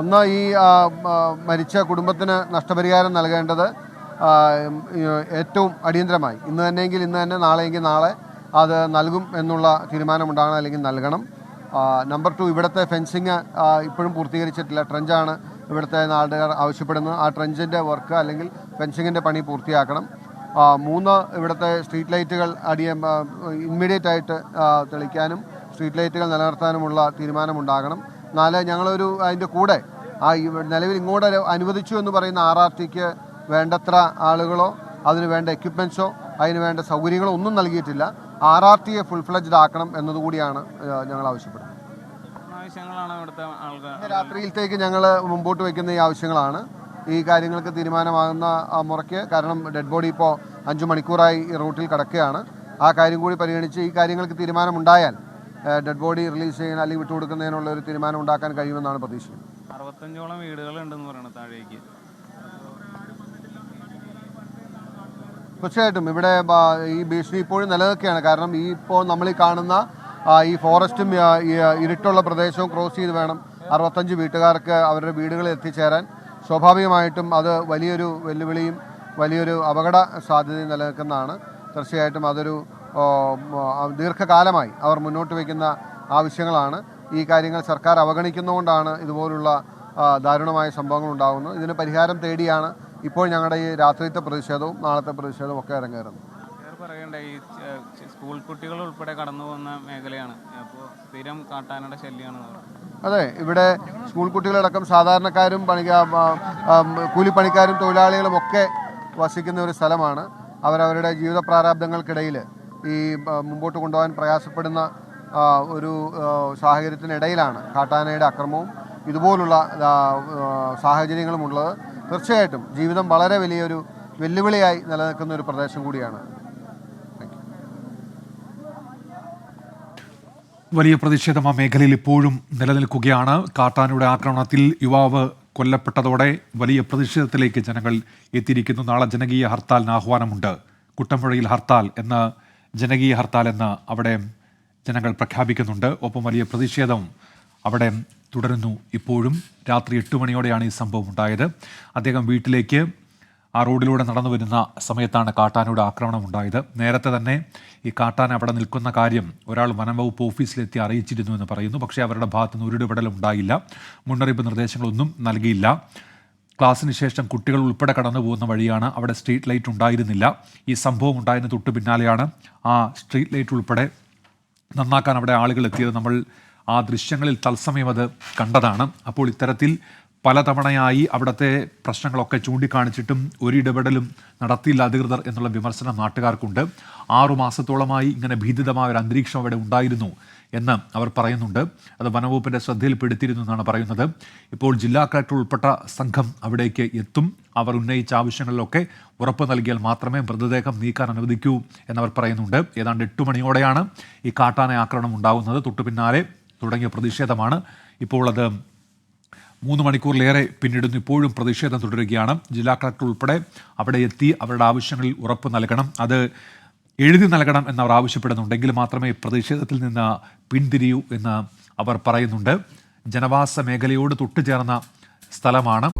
ഒന്ന് ഈ മരിച്ച കുടുംബത്തിന് നഷ്ടപരിഹാരം നൽകേണ്ടത് ഏറ്റവും അടിയന്തരമായി. ഇന്ന് തന്നെയെങ്കിൽ ഇന്ന് തന്നെ നാളെയെങ്കിൽ നാളെ അത് നൽകും എന്നുള്ള തീരുമാനമുണ്ടാകണം അല്ലെങ്കിൽ നൽകണം. നമ്പർ ടു ഇവിടുത്തെ ഫെൻസിങ് ഇപ്പോഴും പൂർത്തീകരിച്ചിട്ടില്ല. ട്രഞ്ചാണ് ഇവിടുത്തെ നാട്ടുകാർ ആവശ്യപ്പെടുന്നത്. ആ ട്രഞ്ചിന്റെ വർക്ക് അല്ലെങ്കിൽ ഫെൻസിങ്ങിന്റെ പണി പൂർത്തിയാക്കണം. മൂന്ന് ഇവിടുത്തെ സ്ട്രീറ്റ് ലൈറ്റുകൾ അടിയ ഇമ്മീഡിയറ്റ് ആയിട്ട് തെളിക്കാനും സ്ട്രീറ്റ് ലൈറ്റുകൾ നിലനിർത്താനുമുള്ള തീരുമാനമുണ്ടാകണം. നാല് ഞങ്ങളൊരു അതിന്റെ കൂടെ ആ നിലവിൽ ഇങ്ങോട്ട് അനുവദിച്ചു എന്ന് പറയുന്ന ആർ ആർ ടിക്ക് വേണ്ടത്ര ആളുകളോ അതിന് വേണ്ട എക്യുപ്മെൻസോ അതിന് വേണ്ട സൗകര്യങ്ങളോ ഒന്നും നൽകിയിട്ടില്ല. ആർ ആർ ടിയെ ഫുൾ ഫ്ലജ്ഡ് ആക്കണം എന്നതുകൂടിയാണ് ഞങ്ങൾ ആവശ്യപ്പെടുന്നത്. രാത്രിയിലത്തേക്ക് ഞങ്ങൾ മുമ്പോട്ട് വയ്ക്കുന്ന ഈ ആവശ്യങ്ങളാണ്. ഈ കാര്യങ്ങൾക്ക് തീരുമാനമാകുന്ന ആ മുറയ്ക്ക് കാരണം ഡെഡ് ബോഡി ഇപ്പോൾ അഞ്ച് മണിക്കൂറായി ഈ റൂട്ടിൽ കിടക്കുകയാണ്. ആ കാര്യം കൂടി പരിഗണിച്ച് ഈ കാര്യങ്ങൾക്ക് തീരുമാനമുണ്ടായാൽ ഡെഡ് ബോഡി റിലീസ് ചെയ്യാൻ അല്ലെങ്കിൽ വിട്ടുകൊടുക്കുന്നതിനുള്ള ഒരു തീരുമാനം ഉണ്ടാക്കാൻ കഴിയുമെന്നാണ് പ്രതീക്ഷിക്കുന്നത്. അറുപത്തഞ്ചോളം വീടുകളുണ്ടെന്ന് പറയുന്നത് താഴേക്ക്. തീർച്ചയായിട്ടും. ഇവിടെ ഈ ഭീഷണി ഇപ്പോഴും നിലനിൽക്കുകയാണ്. കാരണം ഈ ഇപ്പോൾ നമ്മൾ ഈ കാണുന്ന ഈ ഫോറസ്റ്റും ഇരുട്ടുള്ള പ്രദേശവും ക്രോസ് ചെയ്ത് വേണം അറുപത്തഞ്ച് വീട്ടുകാർക്ക് അവരുടെ വീടുകളിൽ എത്തിച്ചേരാൻ. സ്വാഭാവികമായിട്ടും അത് വലിയൊരു വെല്ലുവിളിയും വലിയൊരു അപകട സാധ്യതയും നിലനിൽക്കുന്നതാണ്. തീർച്ചയായിട്ടും അതൊരു ദീർഘകാലമായി അവർ മുന്നോട്ട് വയ്ക്കുന്ന ആവശ്യങ്ങളാണ്. ഈ കാര്യങ്ങൾ സർക്കാർ അവഗണിക്കുന്നതുകൊണ്ടാണ് ഇതുപോലുള്ള ദാരുണമായ സംഭവങ്ങൾ ഉണ്ടാകുന്നത്. ഇതിന് പരിഹാരം തേടിയാണ് ഇപ്പോൾ ഞങ്ങളുടെ ഈ രാത്രിത്തെ പ്രതിഷേധവും നാളത്തെ പ്രതിഷേധവും ഒക്കെ ഇറങ്ങേറുന്നത് പറയേണ്ട ഈ സ്കൂൾ കുട്ടികൾ ഉൾപ്പെടെ കടന്നു പോകുന്ന മേഖലയാണ്. അപ്പോൾ സ്ഥിരം കാട്ടാനയുടെ ശല്യമാണ് അതെ ഇവിടെ സ്കൂൾ കുട്ടികളടക്കം സാധാരണക്കാരും പണിക ആ, കൂലിപ്പണിക്കാരും തൊഴിലാളികളും ഒക്കെ വസിക്കുന്ന ഒരു സ്ഥലമാണ്. അവരവരുടെ ജീവിത പ്രാരാബ്ദങ്ങൾക്കിടയിൽ ഈ മുമ്പോട്ട് കൊണ്ടുപോകാൻ പ്രയാസപ്പെടുന്ന ഒരു സാഹചര്യത്തിനിടയിലാണ് കാട്ടാനയുടെ അക്രമവും ഇതുപോലുള്ള ആ, ആ, സാഹചര്യങ്ങളും ഉള്ളത്. തീർച്ചയായിട്ടും ജീവിതം വളരെ വലിയൊരു വെല്ലുവിളിയായി നിലനിൽക്കുന്ന ഒരു പ്രദേശം കൂടിയാണ്. വലിയ പ്രതിഷേധം ആ മേഖലയിൽ ഇപ്പോഴും നിലനിൽക്കുകയാണ്. കാട്ടാനയുടെ ആക്രമണത്തിൽ യുവാവ് കൊല്ലപ്പെട്ടതോടെ വലിയ പ്രതിഷേധത്തിലേക്ക് ജനങ്ങൾ എത്തിയിരിക്കുന്നു. നാളെ ജനകീയ ഹർത്താലിന് ആഹ്വാനമുണ്ട്. കുട്ടമ്പുഴയിൽ ഹർത്താൽ എന്ന ജനകീയ ഹർത്താൽ എന്ന് അവിടെ ജനങ്ങൾ പ്രഖ്യാപിക്കുന്നുണ്ട്. ഒപ്പം വലിയ പ്രതിഷേധം അവിടെ തുടരുന്നു ഇപ്പോഴും. രാത്രി എട്ട് മണിയോടെയാണ് ഈ സംഭവം ഉണ്ടായത്. അദ്ദേഹം വീട്ടിലേക്ക് ആ റോഡിലൂടെ നടന്നു വരുന്ന സമയത്താണ് കാട്ടാനയുടെ ആക്രമണം ഉണ്ടായത്. നേരത്തെ തന്നെ ഈ കാട്ടാന അവിടെ നിൽക്കുന്ന കാര്യം ഒരാൾ വനംവകുപ്പ് ഓഫീസിലെത്തി അറിയിച്ചിരുന്നു എന്ന് പറയുന്നു. പക്ഷേ അവരുടെ ഭാഗത്തുനിന്ന് ഒരു ഇടപെടലും ഉണ്ടായില്ല മുന്നറിയിപ്പ് നിർദ്ദേശങ്ങളൊന്നും നൽകിയില്ല. ക്ലാസ്സിന് ശേഷം കുട്ടികൾ ഉൾപ്പെടെ കടന്നു പോകുന്ന വഴിയാണ് അവിടെ സ്ട്രീറ്റ് ലൈറ്റ് ഉണ്ടായിരുന്നില്ല. ഈ സംഭവം ഉണ്ടായതിന് തൊട്ട് പിന്നാലെയാണ് ആ സ്ട്രീറ്റ് ലൈറ്റ് ഉൾപ്പെടെ നന്നാക്കാൻ അവിടെ ആളുകൾ എത്തിയത്. നമ്മൾ ആ ദൃശ്യങ്ങളിൽ തത്സമയം അത് കണ്ടതാണ്. അപ്പോൾ ഇത്തരത്തിൽ പലതവണയായി അവിടുത്തെ പ്രശ്നങ്ങളൊക്കെ ചൂണ്ടിക്കാണിച്ചിട്ടും ഒരു ഇടപെടലും നടത്തിയില്ല അധികൃതർ എന്നുള്ള വിമർശനം നാട്ടുകാർക്കുണ്ട്. ആറു മാസത്തോളമായി ഇങ്ങനെ ഭീതിതമായ ഒരു അന്തരീക്ഷം അവിടെ ഉണ്ടായിരുന്നു എന്ന് അവർ പറയുന്നുണ്ട്. അത് വനവകുപ്പിന്റെ ശ്രദ്ധയിൽപ്പെടുത്തിയിരുന്നു എന്നാണ് പറയുന്നത്. ഇപ്പോൾ ജില്ലാ കളക്ടർ ഉൾപ്പെട്ട സംഘം അവിടേക്ക് എത്തും. അവർ ഉന്നയിച്ച ആവശ്യങ്ങളിലൊക്കെ ഉറപ്പ് നൽകിയാൽ മാത്രമേ മൃതദേഹം നീക്കാൻ അനുവദിക്കൂ എന്നവർ പറയുന്നുണ്ട്. ഏതാണ്ട് എട്ട് മണിയോടെയാണ് ഈ കാട്ടാന ആക്രമണം ഉണ്ടാകുന്നത്. തൊട്ടു പിന്നാലെ തുടങ്ങിയ പ്രതിഷേധമാണ് ഇപ്പോൾ അത് മൂന്ന് മണിക്കൂറിലേറെ പിന്നിടുന്നു ഇപ്പോഴും പ്രതിഷേധം തുടരുകയാണ്. ജില്ലാ കളക്ടർ ഉൾപ്പെടെ അവിടെ എത്തി അവരുടെ ആവശ്യങ്ങളിൽ ഉറപ്പ് നൽകണം. അത് എഴുതി നൽകണം എന്നവർ ആവശ്യപ്പെടുന്നുണ്ടെങ്കിൽ മാത്രമേ പ്രതിഷേധത്തിൽ നിന്ന് പിന്തിരിയൂ എന്ന് അവർ പറയുന്നുണ്ട്. ജനവാസ മേഖലയോട് തൊട്ടുചേർന്ന സ്ഥലമാണ്.